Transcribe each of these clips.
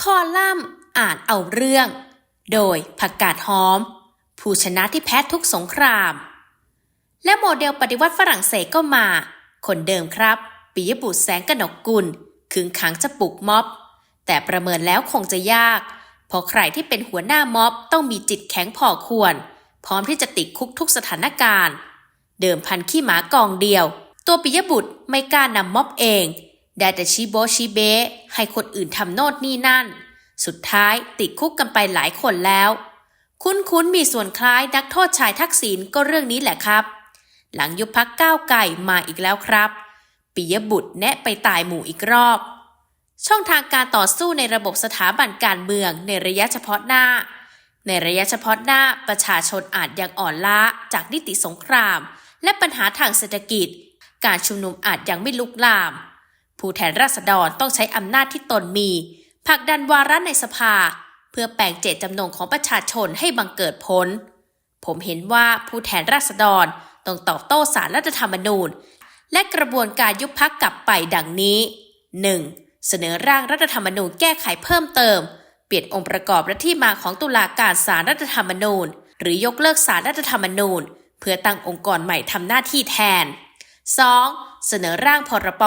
คอลัมน์อ่านเอาเรื่อง โดยผักกาดหอม ผู้ชนะที่แพ้ทุกสงคราม และโมเดลปฏิวัติฝรั่งเศสก็มา คนเดิมครับ ปิยบุตรแสงกนกกุลขึงขังจะปลุกม็อบ แต่ประเมินแล้วคงจะยาก เพราะใครที่เป็นหัวหน้าม็อบต้องมีจิตแข็งพอควร พร้อมที่จะติดคุกทุกสถานการณ์ เดิมพันขี้หมากองเดียว ตัวปิยบุตรไม่กล้านำม็อบเอง ได้แต่ชี้โบชี้เบให้คนอื่นทำโน่นนี่นั่น สุดท้ายติดคุกกันไปหลายคนแล้ว คุ้นๆมีส่วนคล้ายนักโทษชายทักษิณก็เรื่องนี้แหละครับ หลังยุบพักก้าวไก่มาอีกแล้วครับปิยบุตรแนะไปตายหมู่อีกรอบ ช่องทางการต่อสู้ในระบบสถาบันการเมืองในระยะเฉพาะหน้า ในระยะเฉพาะหน้าประชาชนอาจยังอ่อนล้าจากนิติสงคราม และปัญหาทางเศรษฐกิจ การชุมนุมอาจยังไม่ลุกลาม ผู้แทนราษฎรต้องใช้อำนาจที่ตนมีผลักดันวาระในสภา เพื่อแปลงเจตจำนงของประชาชนให้บังเกิดผล ผมเห็นว่าผู้แทนราษฎรต้องตอบโต้สารรัฐธรรมนูญ และกระบวนการยุบพักกลับไปดังนี้ 1. เสนอร่างรัฐธรรมนูญแก้ไขเพิ่มเติม เปลี่ยนองค์ประกอบและที่มาของตุลาการศาลรัฐธรรมนูญ หรือยกเลิกศาลรัฐธรรมนูญ เพื่อตั้งองค์กรใหม่ทำหน้าที่แทน 2. เสนอร่างพรบ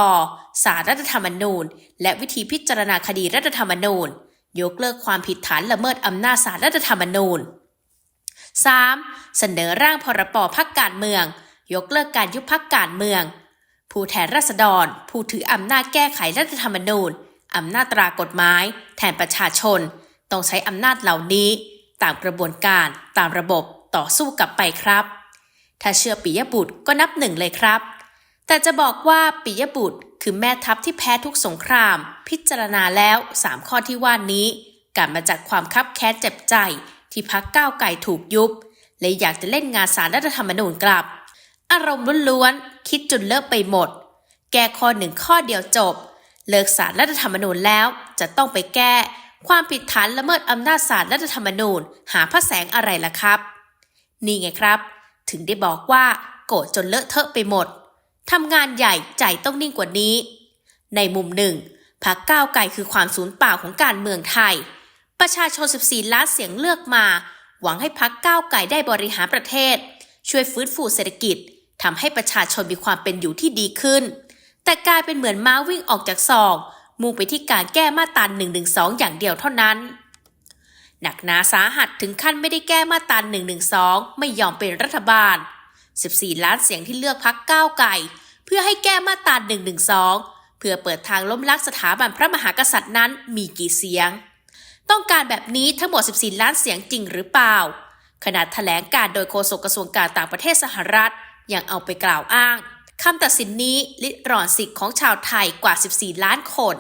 สารรัฐธรรมนูญ และวิธีพิจารณาคดีรัฐธรรมนูญ ยกเลิกความผิดฐานละเมิดอำนาจศาลรัฐธรรมนูญ 3. เสนอร่างพรบพักการเมือง ยกเลิกการยุบพักการเมือง ผู้แทนราษฎร ผู้ถืออำนาจแก้ไขรัฐธรรมนูญอำนาจตรากฎหมาย แทนประชาชน ต้องใช้อำนาจเหล่านี้ ตามกระบวนการตามระบบต่อสู้กลับไปครับ ถ้าเชื่อปิยบุตรก็นับหนึ่งเลยครับ แต่จะบอกว่าปิยบุตรคือแม่ทัพที่แพ้ทุกสงคราม พิจารณาแล้ว 3 ข้อที่ว่านี้การมาจากความคับแค้นเจ็บใจที่พักก้าวไก่ถูกยุบ และอยากจะเล่นงานสารรัฐธรรมนูญกลับ อารมณ์ล้วนๆคิดจนเลิกไปหมด แก้ข้อหนึ่งข้อเดียวจบ เลิกสารรัฐธรรมนูญแล้วจะต้องไปแก้ ความผิดฐานละเมิดอำนาจศาลรัฐธรรมนูญ หาพระแสงอะไรล่ะครับ นี่ไงครับ ถึงได้บอกว่าโกรธจนเลอะเทอะไปหมด ทำงานใหญ่ใจต้องนิ่งกว่านี้ ในมุมหนึ่งพักก้าวไกลคือความสูญเปล่าของการเมืองไทย ประชาชน 14 ล้านเสียงเลือกมา หวังให้พักก้าวไกลได้บริหารประเทศ ช่วยฟื้นฟูเศรษฐกิจทำให้ประชาชนมีความเป็นอยู่ที่ดีขึ้น แต่กลายเป็นเหมือนม้าวิ่งออกจากซอง มุ่งไปที่การแก้มาตรา1นึอย่างเดียวเท่านั้น หนักหนาสาหัสถึงขั้นไม่ได้แก้มาตรา1นึไม่ยอมเป็นรัฐบาล 14 ล้านเสียงที่เลือกพักก้าวไกลเพื่อให้แก้มาตรา1นึเพื่อเปิดทางล้มล้างสถาบันพระมหากษัตริย์นั้นมีกี่เสียง ต้องการแบบนี้ทั้งหมด 14 ล้านเสียงจริงหรือเปล่าขณะแถลงการโดยโฆษกกระทรวงการต่างประเทศสหรัฐยังเอาไปกล่าวอ้างคำตัดสินนี้ลิดรอนสิทธิ์ของชาวไทยกว่า 14 ล้านคน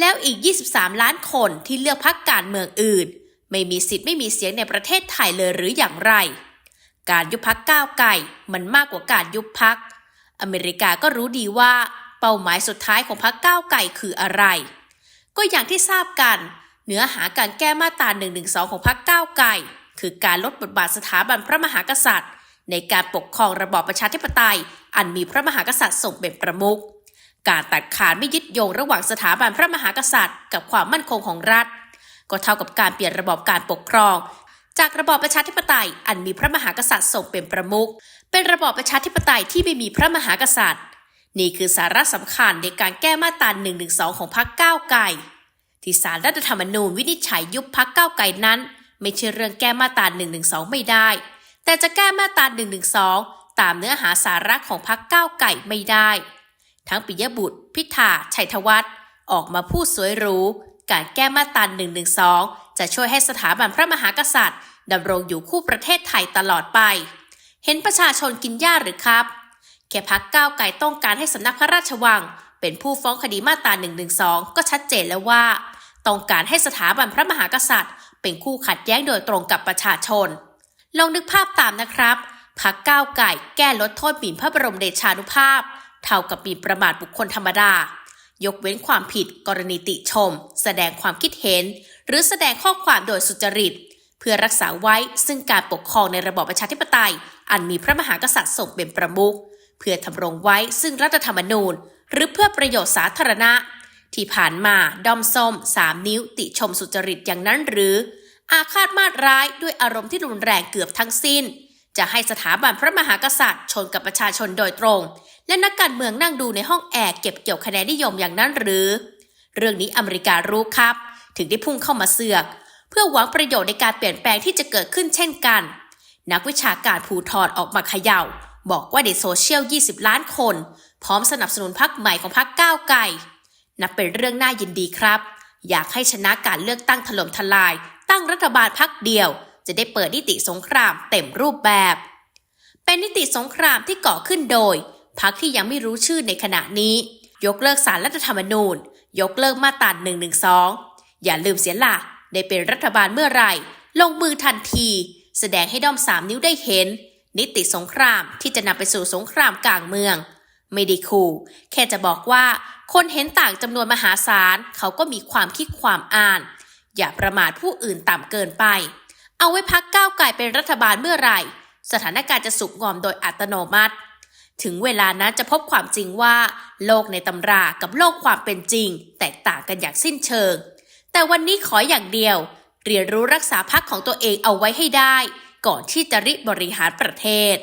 แล้วอีก 23 ล้านคนที่เลือกพักการเมืองอื่น ไม่มีสิทธิ์ไม่มีเสียงในประเทศไทยเลยหรืออย่างไร การยุบพักก้าวไก่มันมากกว่าการยุบพัก อเมริกาก็รู้ดีว่าเป้าหมายสุดท้ายของพักก้าวไก่คืออะไร ก็อย่างที่ทราบกันเนื้อหาการแก้มาตรา1นึของพักก้าวไก่คือการลดบทบาทสถาบันพระมหากษัตริย์ ในการปกครองระบอบประชาธิปไตย อันมีพระมหากษัตริย์ทรงเป็นประมุขการตัดขาดไม่ยึดโยงระหว่างสถาบันพระมหากษัตริย์ กับความมั่นคงของรัฐ ก็เท่ากับการเปลี่ยนระบอบการปกครอง จากระบอบประชาธิปไตยอันมีพระมหากษัตริย์ทรงเป็นประมุขเป็นระบอบประชาธิปไตยที่ไม่มีพระมหากษัตริย์ นี่คือสาระสำคัญในการแก้มาตรา1นึของพรรคก้าวไกลที่สารรัฐธรรมนูญวินิจฉัยยุบพรรคก้าวไกลนั้น ไม่ใช่เรื่องแก้มาตรา1นึไม่ได้ แต่จะแก้มาตรา1นึตามเนื้อหาสาระของพรรคก้าวไกลไม่ได้ ทั้งปิยบุตร พิธาชัยธวัฒน์ออกมาพูดสวยหรูการแก้มาตรา1นึจะช่วยให้สถาบันพระมหากษัตริย์ ดำรงอยู่คู่ประเทศไทยตลอดไป เห็นประชาชนกินหญ้าหรือครับ แค่พักก้าวไกลต้องการให้สำนักพระราชวัง เป็นผู้ฟ้องคดีมาตรา1นึก็ชัดเจนแล้วว่า ต้องการให้สถาบันพระมหากษัตริย์ เป็นคู่ขัดแย้งโดยตรงกับประชาชน ลองนึกภาพตามนะครับพักก้าวไก่แก้ลดโทษหมิ่นพระบรมเดชานุภาพ เท่ากับหมิ่นประมาทบุคคลธรรมดา ยกเว้นความผิดกรณีติชม แสดงความคิดเห็น หรือแสดงข้อความโดยสุจริต เพื่อรักษาไว้ซึ่งการปกครองในระบอบประชาธิปไตย อันมีพระมหากษัตริย์ทรงเป็นประมุขเพื่อทำรงไว้ซึ่งรัฐธรรมนูญ หรือเพื่อประโยชน์สาธารณะ ที่ผ่านมาดอมส้มสามนิ้ว ติชมสุจริตอย่างนั้นหรือ อาฆาตมาดร้ายด้วยอารมณ์ที่รุนแรงเกือบทั้งสิ้น จะให้สถาบันพระมหากษัตริย์ ชนกับประชาชนโดยตรง และนักการเมืองนั่งดูในห้องแอร์เก็บเกี่ยวคะแนนนิยมอย่างนั้นหรือ เรื่องนี้อเมริการู้ครับ ถึงได้พุ่งเข้ามาเสือก เพื่อหวังประโยชน์ในการเปลี่ยนแปลงที่จะเกิดขึ้นเช่นกัน นักวิชาการภูทรออกมาเขย่า บอกว่าในโซเชียล 20 ล้านคน พร้อมสนับสนุนพรรคใหม่ของพรรคก้าวไกลนับเป็นเรื่องน่ายินดีครับ อยากให้ชนะการเลือกตั้งถล่มทลาย ตั้งรัฐบาลพรรคเดียว จะได้เปิดนิติสงครามเต็มรูปแบบ เป็นนิติสงครามที่ก่อขึ้นโดยพรรคที่ยังไม่รู้ชื่อในขณะนี้ ยกเลิกสารรัฐธรรมนูญ ยกเลิกมาตรา112 อย่าลืมเสียละ ได้เป็นรัฐบาลเมื่อไหร่ ลงมือทันที แสดงให้ด้อมสามนิ้วได้เห็น นิติสงครามที่จะนำไปสู่สงครามกลางเมือง ไม่ได้ขู่แค่จะบอกว่า คนเห็นต่างจำนวนมหาศาลเขาก็มีความคิดความอ่าน อย่าประมาทผู้อื่นต่ำเกินไป เอาไว้พักก้าวไกลเป็นรัฐบาลเมื่อไหร่ สถานการณ์จะสุกงอมโดยอัตโนมัติ ถึงเวลานั้นจะพบความจริงว่า โลกในตำรากับโลกความเป็นจริง แตกต่างกันอย่างสิ้นเชิง แต่วันนี้ขออย่างเดียว เรียนรู้รักษาพักของตัวเองเอาไว้ให้ได้ ก่อนที่จะริบริหารประเทศ